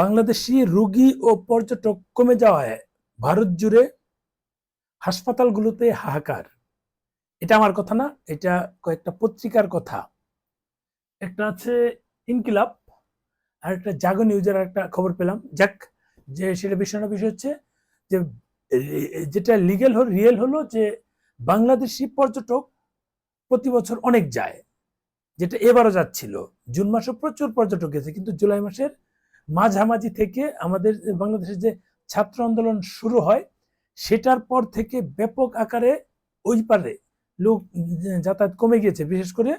বাংলাদেশি রোগী ও পর্যটক কমে যাওয়ায় ভারত জুড়ে হাসপাতালগুলোতে হাহাকার। এটা আমার কথা না, এটা কয়েকটা পত্রিকার কথা। একটা আছে ইনকিলাব, আর একটা জাগো নিউজের একটা খবর পেলাম। যাক, যে সেটা বিষয় বিষয় হচ্ছে যে যেটা লিগেল হল রিয়েল হলো যে বাংলাদেশি পর্যটক প্রতি বছর অনেক যায়। যেটা এবারও যাচ্ছিল। জুন মাসে প্রচুর পর্যটক গেছে, কিন্তু জুলাই মাসের মাঝামাঝি থেকে আমাদের বাংলাদেশের যে ছাত্র আন্দোলন শুরু হয়, সেটার পর থেকে ব্যাপক আকারে ওই পারে লোক যাতায়াত কমে গিয়েছে। বিশেষ করে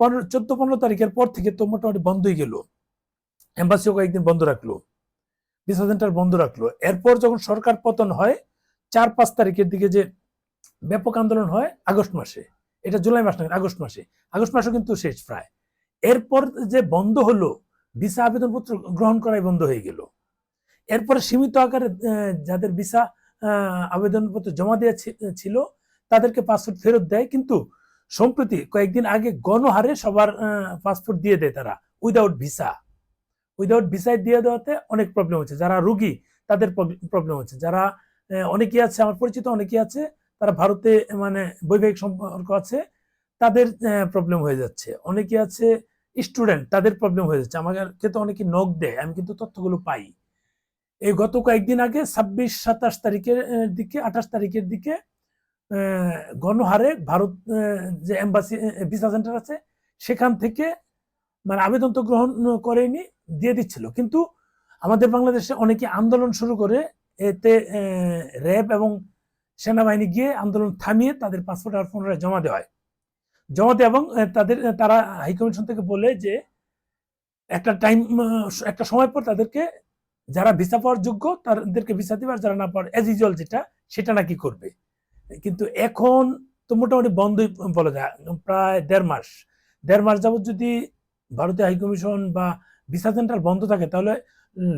পনেরো, চোদ্দ, পনেরো তারিখের পর থেকে তো মোটামুটি বন্ধই গেল। এম্বাসিও কয়েকদিন বন্ধ রাখল। ভিসা সেন্টার বন্ধ রাখল। এরপর যখন সরকার পতন হয়, চার, পাঁচ তারিখের দিকে যে ব্যাপক আন্দোলন হয়, আগস্ট মাসে। এটা জুলাই মাস নয় আগস্ট মাসে। আগস্ট মাসও কিন্তু শেষ প্রায়। এরপর যে বন্ধ হলো ভিসা আবেদনপত্র গ্রহণ করাই বন্ধ হয়ে গেল। এরপরে সীমিত আকারে যাদের ভিসা আবেদনপত্র জমা দেওয়া ছিল, তাদেরকে পাসপোর্ট ফেরত দেয়। কিন্তু সম্প্রতি কয়েকদিন আগে গণহারে সবার পাসপোর্ট দিয়ে দেয় তারা উইদাউট ভিসা। উইদাউট ভিসায় দিয়ে দেওয়াতে অনেক প্রবলেম হচ্ছে। যারা রুগী, তাদের প্রবলেম হচ্ছে। যারা অনেকেই আছে, আমার পরিচিত অনেকেই আছে, তারা ভারতে মানে বৈবাহিক সম্পর্ক আছে, তাদের প্রবলেম হয়ে যাচ্ছে। অনেকে আছে স্টুডেন্ট তাদের প্রবলেম হয়ে যাচ্ছে। আমাকে তো অনেকে নখ দেয়, আমি কিন্তু তথ্যগুলো পাই। এই গত কয়েকদিন আগে ছাব্বিশ সাতাশ তারিখের দিকে, আঠাশ তারিখের দিকে গণহারে ভারত যে এম্বাসি ভিসা সেন্টার আছে, সেখান থেকে মানে আবেদন তো গ্রহণ করেনি, দিয়ে দিচ্ছিল। কিন্তু আমাদের বাংলাদেশে অনেকে আন্দোলন শুরু করে, এতে র্যাব এবং সেনাবাহিনী গিয়ে আন্দোলন থামিয়ে তাদের পাসপোর্ট আর পুনরায় জমা দেওয়া হয়। জমা দেয় এবং তাদের তারা হাইকমিশন থেকে বলে যে একটা টাইম একটা সময় পর তাদেরকে যারা ভিসা পাওয়ার যোগ্য, তাদেরকে ভিসা দিবে আর যারা না পাওয়ার অ্যাজ ইউজুয়াল যেটা, সেটা নাকি করবে। কিন্তু এখন তো মোটামুটি বন্ধই বলা যায়, প্রায় দেড় মাস। দেড় মাস যাবত যদি ভারতীয় হাইকমিশন বা ভিসা সেন্টার বন্ধ থাকে, তাহলে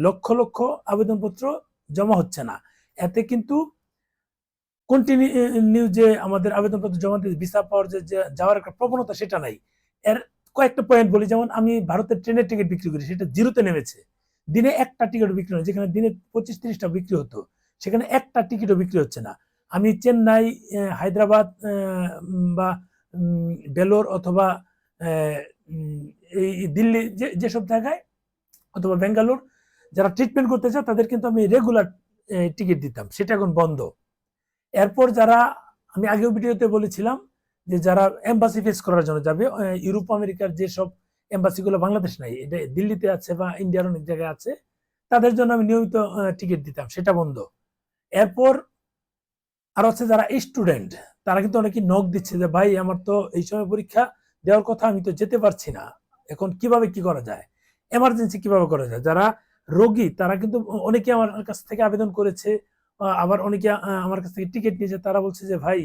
লক্ষ লক্ষ আবেদনপত্র জমা হচ্ছে না। এতে কিন্তু কন্টিনিউ যে আমাদের আবেদনপত্র জমা দিয়ে ভিসা পাওয়ার যে যাওয়ার একটা প্রবণতা সেটা নাই। এর কয়েকটা পয়েন্ট বলি, যেমন আমি ভারতের ট্রেনের টিকিট বিক্রি করি, সেটা জিরোতে নেমেছে। দিনে একটা টিকিট বিক্রি হয় যেখানে দিনে পঁচিশ তিরিশটা বিক্রি হতো, সেখানে একটা টিকিটও বিক্রি হচ্ছে না। আমি চেন্নাই হায়দ্রাবাদ বা বেলোর অথবা এই দিল্লি, যে যেসব জায়গায়, অথবা বেঙ্গালোর, যারা ট্রিটমেন্ট করতে চায়, তাদের কিন্তু আমি রেগুলার টিকিট দিতাম। সেটা এখন বন্ধ। এরপর যারা, আমি আগেও ভিডিওতে বলেছিলাম যে যারা এম্বাসি ফেস করার জন্য যাবে ইউরোপ, আমেরিকার যেসব এম্বাসিগুলো বাংলাদেশ নাই, এটা দিল্লিতে আছে বা ইন্ডিয়ার অনেক জায়গায় আছে, তাদের জন্য আমি নিয়মিত টিকিট দিতাম, সেটা বন্ধ। এরপর আর হচ্ছে যারা স্টুডেন্ট তারা কিন্তু অনেকে নক দিচ্ছে যে, ভাই, আমার তো এই সময় পরীক্ষা দেওয়ার কথা, আমি তো যেতে পারছি না। এখন কীভাবে কি করা যায়? এমার্জেন্সি কীভাবে করা যায়? যারা রোগী, তারা কিন্তু অনেকে আমার কাছ থেকে আবেদন করেছে আবার অনেকে আমার কাছ থেকে টিকিট নিয়েছে, তারা বলছে যে, ভাই,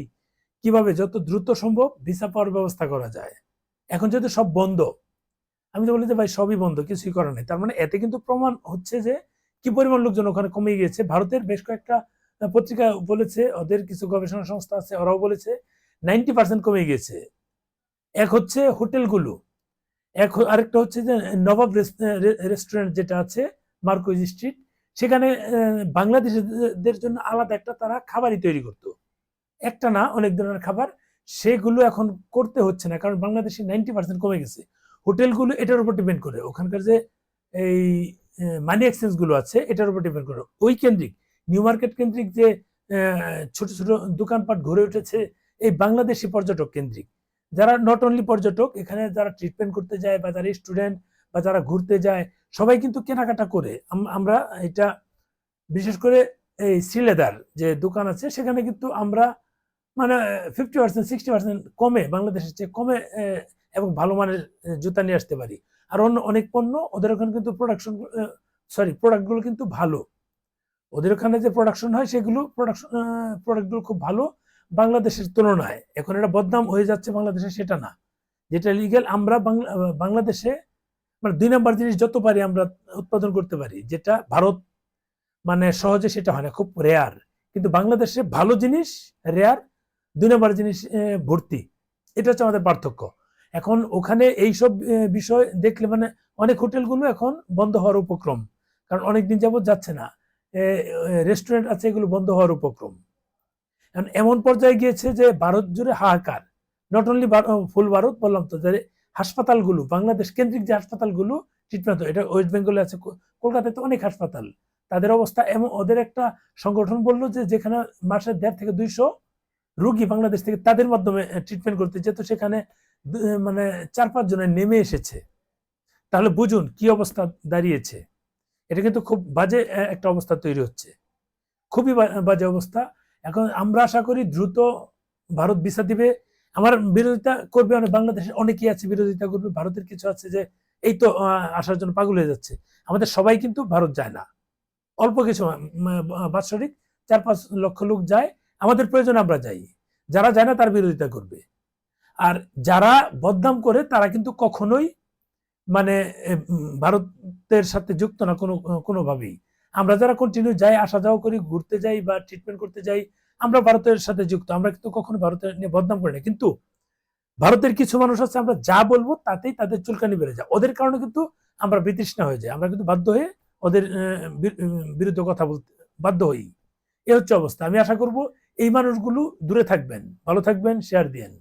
কীভাবে যত দ্রুত সম্ভব ভিসা পাওয়ার ব্যবস্থা করা যায়? এখন যেহেতু সব বন্ধ, আমি তো বলি যে, ভাই, সবই বন্ধ, কিছুই করার নেই। তার মানে এতে কিন্তু প্রমাণ হচ্ছে যে, কি পরিমাণ লোকজন ওখানে কমে গিয়েছে। ভারতের বেশ কয়েকটা পত্রিকা বলেছে, ওদের কিছু গবেষণা সংস্থা আছে, ওরাও বলেছে নাইনটি পার্সেন্ট কমে গিয়েছে। এক হচ্ছে হোটেলগুলো। এক আরেকটা হচ্ছে যে, নবাব রেস্টুরেন্ট যেটা আছে মার্কুইজ স্ট্রিট সেখানে আহ, বাংলাদেশিদের জন্য আলাদা একটা তারা খাবারই তৈরি করতো। একটা না অনেক ধরনের খাবার। সেগুলো এখন করতে হচ্ছে না কারণ বাংলাদেশে নাইনটি পার্সেন্ট কমে গেছে। হোটেলগুলো এটার উপর ডিপেন্ড করে। ওখানকার যে এই মানি এক্সচেঞ্জগুলো আছে এটার উপর ডিপেন্ড করে। ওই কেন্দ্রিক নিউ মার্কেট কেন্দ্রিক যে ছোট ছোট দোকানপাট গড়ে উঠেছে এই বাংলাদেশি পর্যটক কেন্দ্রিক। যারা নট অনলি পর্যটক এখানে যারা ট্রিটমেন্ট করতে যায় বা যারা স্টুডেন্ট বা যারা ঘুরতে যায় সবাই কিন্তু কেনাকাটা করে। আমরা এটা বিশেষ করে এই শ্রীলেদার যে দোকান আছে, সেখানে কিন্তু আমরা মানে ফিফটি পার্সেন্ট সিক্সটি পার্সেন্ট কমে, বাংলাদেশের চেয়ে কমে এবং ভালো মানের জুতা নিয়ে আসতে পারি। আর অন্য অনেক পণ্য, ওদের ওখানে কিন্তু প্রোডাকশন সরি প্রোডাক্টগুলো কিন্তু ভালো। ওদের ওখানে যে প্রোডাকশন হয়, সেগুলো প্রোডাকশন প্রোডাক্টগুলো খুব ভালো বাংলাদেশের তুলনায়। এখন এটা বদনাম হয়ে যাচ্ছে বাংলাদেশে, সেটা না। যেটা লিগেল আমরা বাংলা- বাংলাদেশে মানে দুই নম্বর জিনিস যত পারি আমরা উৎপাদন করতে পারি যেটা ভারত মানে সহজে সেটা হয় না খুব রেয়ার কিন্তু বাংলাদেশে ভালো জিনিস রেয়ার দুই নম্বর জিনিস ভর্তি। এটা হচ্ছে আমাদের পার্থক্য। এখন ওখানে এইসব আহ, বিষয় দেখলে মানে অনেক হোটেলগুলো এখন বন্ধ হওয়ার উপক্রম। কারণ অনেকদিন যাবত যাচ্ছে না। রেস্টুরেন্ট আছে এগুলো বন্ধ হওয়ার উপক্রম। এমন পর্যায়ে গিয়েছে যে ভারত জুড়ে হাহাকার। নট অনলি ফুল ভারত বললাম তো হাসপাতালগুলো, বাংলাদেশ কেন্দ্রিক যে হাসপাতালগুলো ট্রিটমেন্ট এটা ওয়েস্ট বেঙ্গলে আছে কলকাতায় তো অনেক হাসপাতাল। তাদের অবস্থা এমন, ওদের একটা সংগঠন বলল যে যেখানে মাসে দেড় থেকে দুইশো রোগী বাংলাদেশ থেকে তাদের মাধ্যমে ট্রিটমেন্ট করতে যেত সেখানে মানে চার, পাঁচ জনের নেমে এসেছে। তাহলে বুঝুন কি অবস্থা দাঁড়িয়েছে। এটা কিন্তু খুব বাজে একটা অবস্থা তৈরি হচ্ছে। খুবই বাজে অবস্থা। এখন আমরা আশা করি দ্রুত ভারত ভিসা দিবে। আমার বিরোধিতা করবে অনেক, বাংলাদেশের অনেকেই আছে বিরোধিতা করবে, ভারতের কিছু আছে যে এই তো আসার জন্য পাগল হয়ে যাচ্ছে। আমাদের সবাই কিন্তু ভারত যায় না। অল্প কিছু বাৎসরিক চার পাঁচ লক্ষ লোক যায়, আমাদের প্রয়োজন আমরা যাই। যারা যায় না, তার বিরোধিতা করবে। আর যারা বদনাম করে, তারা কিন্তু কখনোই মানে ভারতের সাথে যুক্ত না কোনো, কোনোভাবেই। আমরা যারা কন্টিনিউ যাই আসা যাওয়া করি, ঘুরতে যাই বা ট্রিটমেন্ট করতে যাই আমরা ভারতের সাথে যুক্ত, আমরা কিন্তু কখনো ভারতের নিয়ে বদনাম করি না। কিন্তু ভারতের কিছু মানুষ আছে, আমরা যা বলব তাতেই তাদের চুলকানি বেড়ে যায়। ওদের কারণে কিন্তু আমরা বিতৃষ্ণা হয়ে যাই। আমরা কিন্তু বাধ্য হয়ে ওদের বিরুদ্ধে কথা বলতে বাধ্য হই। এ হচ্ছে অবস্থা। আমি আশা করব এই মানুষগুলো দূরে থাকবেন। ভালো থাকবেন শেয়ার দিয়েন।